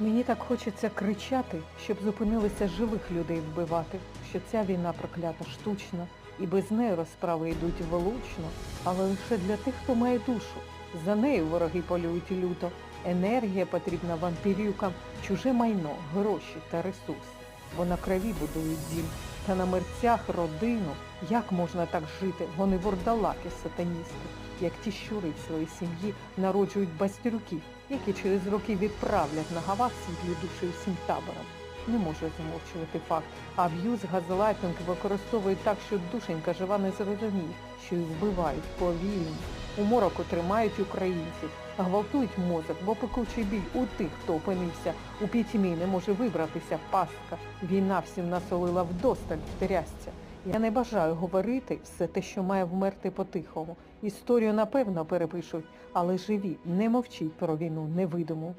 Мені так хочеться кричати, щоб зупинилися живих людей вбивати, що ця війна проклята штучна, і без неї розправи йдуть влучно, але лише для тих, хто має душу. За нею вороги полюють люто. Енергія потрібна вампірюкам, чуже майно, гроші та ресурс. Бо на крові будують дім, та на мерцях родину. Як можна так жити? Вони вурдалаки сатаністи, як ті щури в своїй сім'ї народжують бастюрків, які через роки відправлять на гавах світлі душі усім таборам. Не може замовчувати факт. Аб'юз, газлайтинг використовують так, що душенька жива не зрозуміє, що їх вбивають повільно. У мороку тримають українців, гвалтують мозок, бо пекучий біль у тих, хто опинився у пітьмі, не може вибратися пастка. Війна всім насолила вдосталь трясця. Я не бажаю говорити все те, що має вмерти по-тихому. Історію напевно перепишуть, але живі, не мовчіть про війну невидиму.